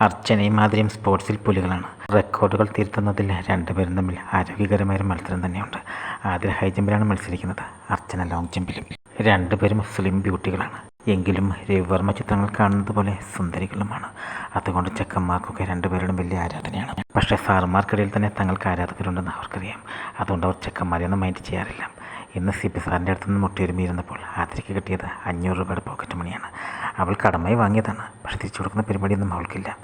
അർച്ചനയും മാതിരിയും സ്പോർട്സിൽ പുലികളാണ്. റെക്കോർഡുകൾ തിരുത്തുന്നതിൽ രണ്ടുപേരും തമ്മിൽ ആരോഗ്യകരമായ ഒരു മത്സരം തന്നെയുണ്ട്. ആദ്യം ഹൈ ജമ്പിലാണ് മത്സരിക്കുന്നത് അർച്ചന ലോങ് ജമ്പിലും രണ്ടുപേരും സ്ലിം ബ്യൂട്ടികളാണ് എങ്കിലും രവിവർമ്മ ചിത്രങ്ങൾ കാണുന്നത് പോലെ സുന്ദരികളുമാണ്. അതുകൊണ്ട് ചെക്കന്മാർക്കൊക്കെ രണ്ടുപേരുടെ വലിയ ആരാധനയാണ്. പക്ഷേ സാറുമാർക്കിടയിൽ തന്നെ തങ്ങൾക്ക് ആരാധകരുണ്ടെന്ന് അവർക്കറിയാം. അതുകൊണ്ട് അവർ ചെക്കന്മാരെയൊന്നും മൈൻഡ് ചെയ്യാറില്ല. ഇന്ന് സി പി സാറിന്റെ അടുത്തുനിന്ന് മുട്ടിയൊരുമിയിരുന്നപ്പോൾ ആതിരയ്ക്ക് കിട്ടിയത് അഞ്ഞൂറ് രൂപയുടെ പോക്കറ്റ് മണിയാണ് അവൾ കടമായി വാങ്ങിയതാണ്. പക്ഷെ തിരിച്ചു കൊടുക്കുന്ന പരിപാടിയൊന്നും അവൾക്കില്ല.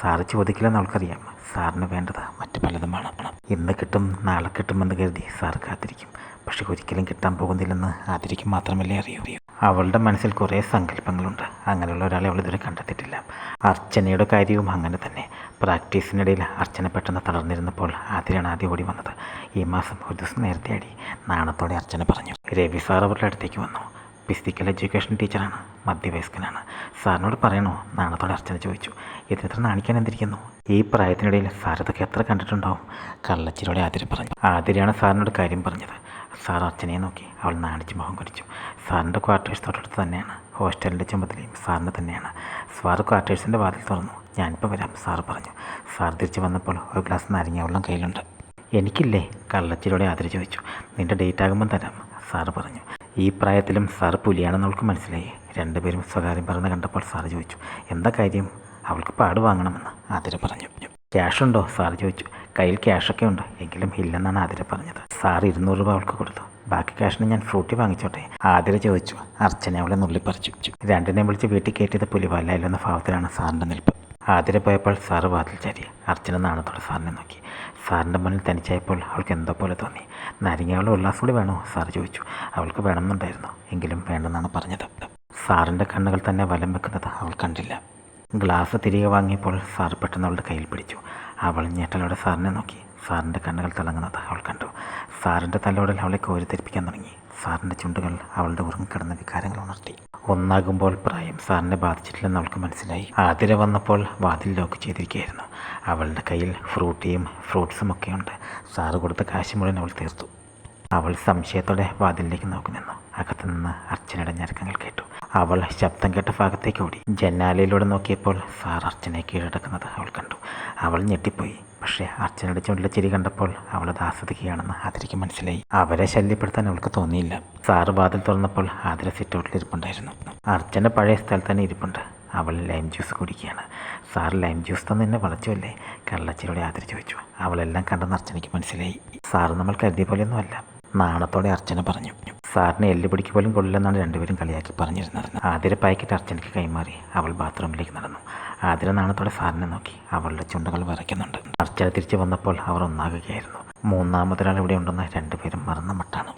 സാറ് ചോദിക്കില്ലെന്ന് അവൾക്കറിയാം. സാറിന് വേണ്ടത് മറ്റു പലതുമാണ് ഇന്ന് കിട്ടും നാളെ കിട്ടുമെന്ന് കരുതി സാർ കാത്തിരിക്കും. പക്ഷെ ഒരിക്കലും കിട്ടാൻ പോകുന്നില്ലെന്ന് ആദരിക്കും മാത്രമല്ലേ അറിയൂ. അവളുടെ മനസ്സിൽ കുറേ സങ്കല്പങ്ങളുണ്ട്. അങ്ങനെയുള്ള ഒരാളെ അവൾ ഇതുവരെ കണ്ടെത്തിയിട്ടില്ല. അർച്ചനയുടെ കാര്യവും അങ്ങനെ തന്നെ. പ്രാക്ടീസിനിടയിൽ അർച്ചന പെട്ടെന്ന് തളർന്നിരുന്നപ്പോൾ ആതിരാണ് ആദ്യം ഓടി വന്നത്. ഈ മാസം ഒരു ദിവസം നേരത്തെ അടി നാണത്തോടെ അർച്ചന പറഞ്ഞു. രവി സാർ അവരുടെ അടുത്തേക്ക് വന്നു. ഫിസിക്കൽ എഡ്യൂക്കേഷൻ ടീച്ചറാണ്. മധ്യവയസ്കനാണ് സാറിനോട് പറയണോ? നാണത്തോടെ അർച്ചന ചോദിച്ചു. ഇതിനെത്ര നാണിക്കാൻ എന്തിരിക്കുന്നു? ഈ പ്രായത്തിനിടയിൽ സാർ ഇതൊക്കെ എത്ര കണ്ടിട്ടുണ്ടാവും? കള്ളച്ചിരോടെ ആതിര പറഞ്ഞു. ആതിരയാണ് സാറിനോട് കാര്യം പറഞ്ഞത്. സാർ അർച്ചനയെ നോക്കി അവൾ നാണിച്ച് മുഖം കുറിച്ചു സാറിന്റെ ക്വാർട്ടേഴ്സ് തൊട്ടടുത്ത് തന്നെയാണ്. ഹോസ്റ്റലിന്റെ ചുമതലയും സാറിന്റെ തന്നെയാണ്. സാർ ക്വാർട്ടേഴ്സിന്റെ വാതിൽ തുറന്നു. ഞാനിപ്പോൾ വരാം സാർ പറഞ്ഞു. സാർ തിരിച്ചു വന്നപ്പോൾ ഒരു ഗ്ലാസ് നാരങ്ങ വെള്ളം കയ്യിലുണ്ട്. എനിക്കില്ലേ? കള്ളച്ചിരോടെ ആതിര ചോദിച്ചു. നിന്റെ ഡേറ്റ് ആകുമ്പോൾ തരാം സാറ് പറഞ്ഞു. ഈ പ്രായത്തിലും സാർ പുലിയാണെന്ന് അവൾക്ക് മനസ്സിലായി. രണ്ടുപേരും സ്വകാര്യം പറഞ്ഞ് കണ്ടപ്പോൾ സാറ് ചോദിച്ചു എന്താ കാര്യം? അവൾക്ക് പാട് വാങ്ങണമെന്ന് ആതിര പറഞ്ഞു. ക്യാഷ് ഉണ്ടോ? സാർ ചോദിച്ചു. കയ്യിൽ ക്യാഷൊക്കെ ഉണ്ട് എങ്കിലും ഇല്ലെന്നാണ് ആതിര പറഞ്ഞത്. സാർ ഇരുന്നൂറ് രൂപ അവൾക്ക് കൊടുത്തു. ബാക്കി ക്യാഷിന് ഞാൻ ഫ്രൂട്ടി വാങ്ങിച്ചോട്ടെ ആതിര ചോദിച്ചു. അർച്ചന അവളെ നുള്ളിപ്പറിച്ചു. രണ്ടിനെ വിളിച്ച് വീട്ടിൽ കയറ്റിയത് പുലിവല്ലായില്ലെന്ന ഭാവത്തിലാണ് സാറിന്റെ നിൽപ്പ്. ആതിര പോയപ്പോൾ സാറ് വാതിൽ ചാരി. അർച്ചന നാണത്തോടെ സാറിനെ നോക്കി. സാറിന്റെ മുന്നിൽ തനിച്ചായപ്പോൾ അവൾക്ക് എന്തോ പോലെ തോന്നി. നാരങ്ങയുള്ള ഉല്ലാസം കൂടി വേണോ? സാറ് ചോദിച്ചു. അവൾക്ക് വേണമെന്നുണ്ടായിരുന്നു. എങ്കിലും വേണ്ടെന്നാണ് പറഞ്ഞത്. സാറിന്റെ കണ്ണുകൾ തന്നെ വലം വെക്കുന്നത് അവൾ കണ്ടില്ല. ഗ്ലാസ് തിരികെ വാങ്ങിയപ്പോൾ സാർ പെട്ടെന്ന് അവളുടെ കയ്യിൽ പിടിച്ചു. അവൾ ഞെട്ടലോടെ സാറിനെ നോക്കി. സാറിന്റെ കണ്ണുകൾ തിളങ്ങുന്നത് അവൾ കണ്ടു. സാറിന്റെ തലോടൽ അവളെ കോരിത്തെരിപ്പിക്കാൻ തുടങ്ങി. സാറിന്റെ ചുണ്ടുകൾ അവളുടെ ഉറങ്ങിക്കിടന്ന വികാരങ്ങൾ ഉണർത്തി. ഒന്നാകുമ്പോൾ പ്രായം സാറിനെ ബാധിച്ചിട്ടില്ലെന്ന് അവൾക്ക് മനസ്സിലായി. ആതിര വന്നപ്പോൾ വാതിൽ ലോക്ക് ചെയ്തിരിക്കുകയായിരുന്നു. അവളുടെ കയ്യിൽ ഫ്രൂട്ടിയും ഫ്രൂട്ട്സും ഒക്കെ ഉണ്ട്. സാറ് കൊടുത്ത കാശ് മുഴുവൻ അവൾ തീർത്തു. അവൾ സംശയത്തോടെ വാതിലിലേക്ക് നോക്കി നിന്നു. അകത്തു നിന്ന് അർച്ചനയുടെ ഞരക്കങ്ങൾ കേട്ടു. അവൾ ശബ്ദം കേട്ട ഭാഗത്തേക്ക് ഓടി. ജന്നാലയിലൂടെ നോക്കിയപ്പോൾ സാർ അർച്ചനയെ കീഴടക്കുന്നത് അവൾ കണ്ടു. അവൾ ഞെട്ടിപ്പോയി. പക്ഷേ അർച്ചനയുടെ ചുണ്ടിലെ ചിരി കണ്ടപ്പോൾ അവളത് ആസ്വദിക്കുകയാണെന്ന് ആതിരയ്ക്ക് മനസ്സിലായി. അവരെ ശല്യപ്പെടുത്താൻ അവൾക്ക് തോന്നിയില്ല. സാറ് വാതിൽ തുറന്നപ്പോൾ ആതിര സിറ്റൗട്ടിൽ ഇരിപ്പുണ്ടായിരുന്നു. അർച്ചന പഴയ സ്ഥലത്ത് തന്നെ ഇരിപ്പുണ്ട്. അവൾ ലൈം ജ്യൂസ് കുടിക്കുകയാണ്. സാർ ലൈം ജ്യൂസ് തന്നെ എന്നെ വളച്ചുവല്ലേ? കള്ളച്ചിലൂടെ ആതിര ചോദിച്ചു. അവളെല്ലാം കണ്ടെന്ന് അർച്ചനയ്ക്ക് മനസ്സിലായി. സാർ നമ്മൾ കരുതിയ പോലെയൊന്നുമല്ല. നാണത്തോടെ അർച്ചന പറഞ്ഞു. സാറിന് എല്ലുപിടിക്ക് പോലും കൊള്ളില്ലെന്നാണ് രണ്ടുപേരും കളിയാക്കി പറഞ്ഞിരുന്നത്. ആതിര പാക്കറ്റ് അർച്ചനയ്ക്ക് കൈമാറി. അവൾ ബാത്റൂമിലേക്ക് നടന്നു. ആതിര നാണത്തോടെ സാറിനെ നോക്കി. അവളുടെ ചുണ്ടുകൾ വിറയ്ക്കുന്നുണ്ട്. അർച്ചന തിരിച്ചു വന്നപ്പോൾ അവർ ഒന്നാകുകയായിരുന്നു. മൂന്നാമതൊരാൾ ഇവിടെ ഉണ്ടെന്ന് രണ്ടുപേരും മറന്ന മട്ടാണ്.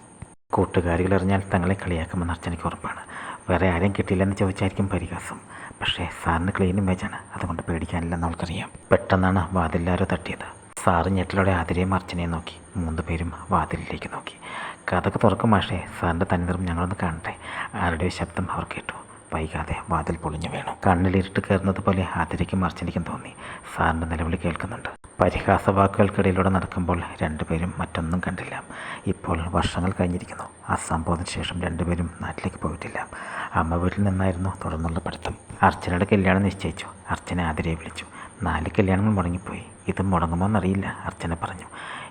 കൂട്ടുകാരികൾ അറിഞ്ഞാൽ തങ്ങളെ കളിയാക്കുമെന്ന് അർച്ചനയ്ക്ക് ഉറപ്പാണ്. വേറെ ആരെയും കിട്ടിയില്ലെന്ന് ചോദിച്ചായിരിക്കും പരിഹാസം. പക്ഷേ സാറിന് ക്ലീൻ ഇമേജാണ് അതുകൊണ്ട് പേടിക്കാനില്ലെന്ന് അവൾക്കറിയാം. പെട്ടെന്നാണ് വാതിലാരോ തട്ടിയത്. സാറ് ഞെട്ടിലൂടെ ആതിരയും അർച്ചനയും നോക്കി. മൂന്ന് പേരും വാതിലിലേക്ക് നോക്കി. കഥക്ക് തുറക്കും മാഷേ. സാറിന്റെ തന്നിറം ഞങ്ങളൊന്ന് കാണട്ടെ. ആരുടെയോ ശബ്ദം അവർ കേട്ടു. വൈകാതെ വാതിൽ പൊളിഞ്ഞു വീണു. കണ്ണിലിരുട്ട് കയറുന്നത് പോലെ ആതിരയ്ക്കും അർച്ചനയ്ക്കും തോന്നി. സാറിന്റെ നിലവിളി കേൾക്കുന്നുണ്ട്. പരിഹാസ വാക്കുകൾക്കിടയിലൂടെ നടക്കുമ്പോൾ രണ്ടുപേരും മറ്റൊന്നും കണ്ടില്ല. ഇപ്പോൾ വർഷങ്ങൾ കഴിഞ്ഞിരിക്കുന്നു. ആ സംഭവത്തിന് ശേഷം രണ്ടുപേരും നാട്ടിലേക്ക് പോയിട്ടില്ല. അമ്മ വീട്ടിൽ നിന്നായിരുന്നു തുടർന്നുള്ള പഠിത്തം. അർച്ചനയുടെ കല്യാണം നിശ്ചയിച്ചു. അർച്ചന ആതിരയെ വിളിച്ചു. നാല് കല്യാണങ്ങൾ മുടങ്ങിപ്പോയി. ഇത് മുടങ്ങുമോ എന്നറിയില്ല അർച്ചന പറഞ്ഞു.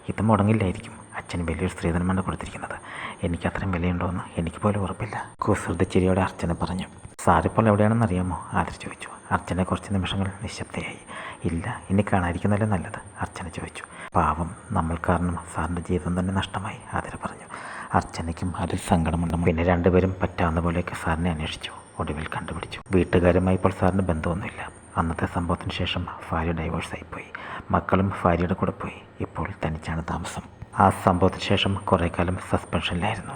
ഇത് മുടങ്ങില്ലായിരിക്കും. അച്ഛൻ വലിയൊരു സ്ത്രീധനമാണ് കൊടുത്തിരിക്കുന്നത്. എനിക്ക് അത്രയും വിലയുണ്ടോ എന്ന് എനിക്ക് പോലും ഉറപ്പില്ല. കുസൃത ചിരിയോടെ അർച്ചന പറഞ്ഞു. സാറിപ്പോൾ എവിടെയാണെന്ന് അറിയാമോ ആതിര ചോദിച്ചു. അർച്ചന കുറച്ച് നിമിഷങ്ങൾ നിശബ്ദയായി. ഇല്ല ഇനി കാണാതിരിക്കുന്നതല്ലേ നല്ലത്? അർച്ചന ചോദിച്ചു. പാവം നമ്മൾ കാരണം സാറിന്റെ ജീവിതം തന്നെ നഷ്ടമായി ആതിര പറഞ്ഞു. അർച്ചനയ്ക്കും അതിൽ സങ്കടമുണ്ട്. പിന്നെ രണ്ടുപേരും പറ്റാവുന്ന പോലെയൊക്കെ സാറിനെ അന്വേഷിച്ചു. ഒടുവിൽ കണ്ടുപിടിച്ചു. വീട്ടുകാരുമായി ഇപ്പോൾ സാറിന് ബന്ധമൊന്നുമില്ല. അന്നത്തെ സംഭവത്തിന് ശേഷം ഭാര്യ ഡൈവേഴ്സായിപ്പോയി മക്കളും ഭാര്യയുടെ കൂടെ പോയി. ഇപ്പോൾ തനിച്ചാണ് താമസം. ആ സംഭവത്തിന് ശേഷം കുറേ കാലം സസ്പെൻഷനിലായിരുന്നു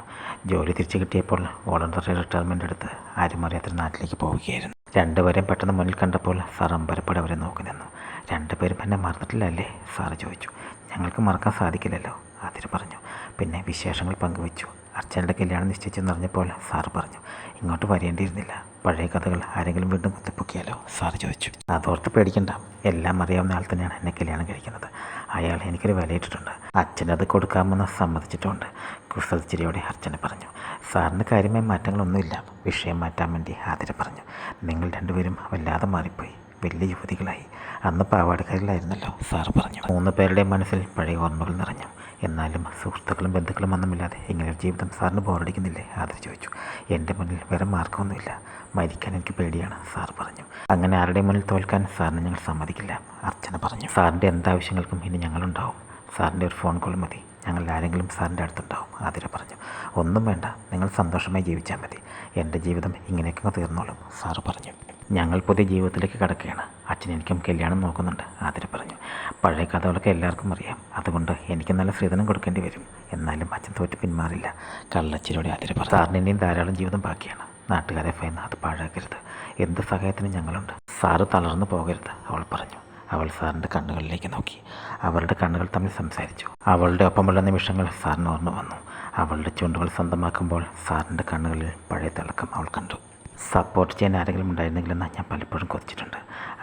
ജോലി തിരിച്ചു കിട്ടിയപ്പോൾ വോളണ്ടറി റിട്ടയർമെന്റ് എടുത്ത് ആരും അറിയാത്ത നാട്ടിലേക്ക് പോവുകയായിരുന്നു. രണ്ടുപേരെയും പെട്ടെന്ന് മുന്നിൽ കണ്ടപ്പോൾ സാർ അമ്പരപ്പടെ അവരെ നോക്കി നിന്നു. രണ്ടുപേരും എന്നെ മറന്നിട്ടില്ല അല്ലേ? സാറ് ചോദിച്ചു. ഞങ്ങൾക്ക് മറക്കാൻ സാധിക്കില്ലല്ലോ. അതിന് പറഞ്ഞു. പിന്നെ വിശേഷങ്ങൾ പങ്കുവച്ചു. അർച്ചനയുടെ കല്യാണം നിശ്ചയിച്ചെന്ന് അറിഞ്ഞപ്പോൾ സാറ് പറഞ്ഞു ഇങ്ങോട്ട് വരേണ്ടിയിരുന്നില്ല. പഴയ കഥകൾ ആരെങ്കിലും വീണ്ടും കുത്തിപ്പൊക്കിയാലോ? സാറ് ചോദിച്ചു. അതോർത്ത് പേടിക്കണ്ട. എല്ലാം അറിയാവുന്ന ആൾ തന്നെയാണ് എന്നെ കല്യാണം കഴിക്കുന്നത്. അയാൾ എനിക്കൊരു വിലയിട്ടിട്ടുണ്ട് അച്ഛനത് കൊടുക്കാമെന്ന് സമ്മതിച്ചിട്ടുണ്ട്. കുസൃതിച്ചിരിയോടെ അർച്ചന പറഞ്ഞു. സാറിന് കാര്യമായ മാറ്റങ്ങളൊന്നുമില്ല. വിഷയം മാറ്റാൻ വേണ്ടി ആതിര പറഞ്ഞു. നിങ്ങൾ രണ്ടുപേരും വല്ലാതെ മാറിപ്പോയി. വലിയ യുവതികളായി. അന്ന് പാവാടക്കാരിലായിരുന്നല്ലോ സാറ് പറഞ്ഞു. മൂന്ന് പേരുടെ മനസ്സിൽ പഴയ ഓർമ്മകൾ നിറഞ്ഞു. എന്നാലും സുഹൃത്തുക്കളും ബന്ധുക്കളും ഒന്നുമില്ലാതെ ഇങ്ങനെ ഒരു ജീവിതം സാറിന് ബോറടിക്കുന്നില്ലേ? ആദരി ചോദിച്ചു. എന്റെ മുന്നിൽ വേറെ മാർഗമൊന്നുമില്ല മരിക്കാൻ എനിക്ക് പേടിയാണ് സാർ പറഞ്ഞു. അങ്ങനെ ആരുടെ മുന്നിൽ തോൽക്കാൻ സാറിന് ഞങ്ങൾ സമ്മതിക്കില്ല. അർച്ചന പറഞ്ഞു. സാറിന്റെ എന്താവശ്യങ്ങൾക്കും ഇനി ഞങ്ങളുണ്ടാവും. സാറിന്റെ ഒരു ഫോൺ കോൾ മതി. ഞങ്ങൾ ആരെങ്കിലും സാറിന്റെ അടുത്തുണ്ടാവും ആതിര പറഞ്ഞു. ഒന്നും വേണ്ട. നിങ്ങൾ സന്തോഷമായി ജീവിച്ചാൽ മതി. എന്റെ ജീവിതം ഇങ്ങനെയൊക്കെ തീർന്നോളും സാറ് പറഞ്ഞു. ഞങ്ങൾ പുതിയ ജീവിതത്തിലേക്ക് കടക്കുകയാണ്. അച്ഛൻ എനിക്കും കല്യാണം നോക്കുന്നുണ്ട്. ആതിര പറഞ്ഞു പഴയ കഥകളൊക്കെ എല്ലാവർക്കും അറിയാം. അതുകൊണ്ട് എനിക്ക് നല്ല സ്ത്രീധനം കൊടുക്കേണ്ടി വരും. എന്നാലും അച്ഛൻ തോറ്റ് പിന്മാറില്ല. കള്ളച്ചിലൂടെ ആതിര പറഞ്ഞു സാറിന് ഇനിയും ധാരാളം ജീവിതം ബാക്കിയാണ്. നാട്ടുകാരെ ഭയന്ന് അത് പാഴാക്കരുത്. എന്ത് സഹായത്തിനും ഞങ്ങളുണ്ട്. സാറ് തളർന്നു പോകരുത് അവൾ പറഞ്ഞു. അവൾ സാറിന്റെ കണ്ണുകളിലേക്ക് നോക്കി. അവളുടെ കണ്ണുകൾ തമ്മിൽ സംസാരിച്ചു. അവളുടെ ഒപ്പമുള്ള നിമിഷങ്ങൾ സാറിന് ഓർമ്മ വന്നു. അവളുടെ ചുണ്ടുകൾ സ്വന്തമാക്കുമ്പോൾ സാറിന്റെ കണ്ണുകളിൽ പഴയ തിളക്കം അവൾ കണ്ടു. സപ്പോർട്ട് ചെയ്യാൻ ആരെങ്കിലും ഉണ്ടായിരുന്നെങ്കിലെന്ന് ഞാൻ പലപ്പോഴും കൊതിച്ചിട്ടുണ്ട്.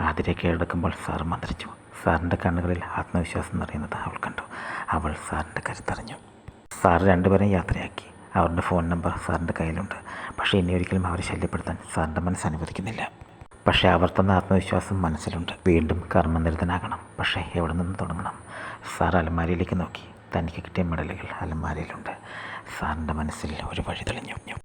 ആതിരെ കീഴടക്കുമ്പോൾ സാർ മന്ത്രിച്ചു. സാറിന്റെ കണ്ണുകളിൽ ആത്മവിശ്വാസം നിറയുന്നത് അവൾ കണ്ടു. അവൾ സാറിന്റെ കരുത്തറിഞ്ഞു. സാർ രണ്ടുപേരെയും യാത്രയാക്കി. അവരുടെ ഫോൺ നമ്പർ സാറിന്റെ കയ്യിലുണ്ട്. പക്ഷേ ഇനി ഒരിക്കലും അവരെ ശല്യപ്പെടുത്താൻ സാറിന്റെ മനസ്സ് അനുവദിക്കുന്നില്ല. പക്ഷേ അവർ തന്ന ആത്മവിശ്വാസം മനസ്സിലുണ്ട്. വീണ്ടും കർമ്മനിരതനാകണം. പക്ഷേ എവിടെ നിന്ന് തുടങ്ങണം? സാർ അലമാരിയിലേക്ക് നോക്കി. തനിക്ക് കിട്ടിയ മെഡലുകൾ അലമാരിയിലുണ്ട്. സാറിന്റെ മനസ്സിൽ ഒരു വഴി തെളിഞ്ഞു.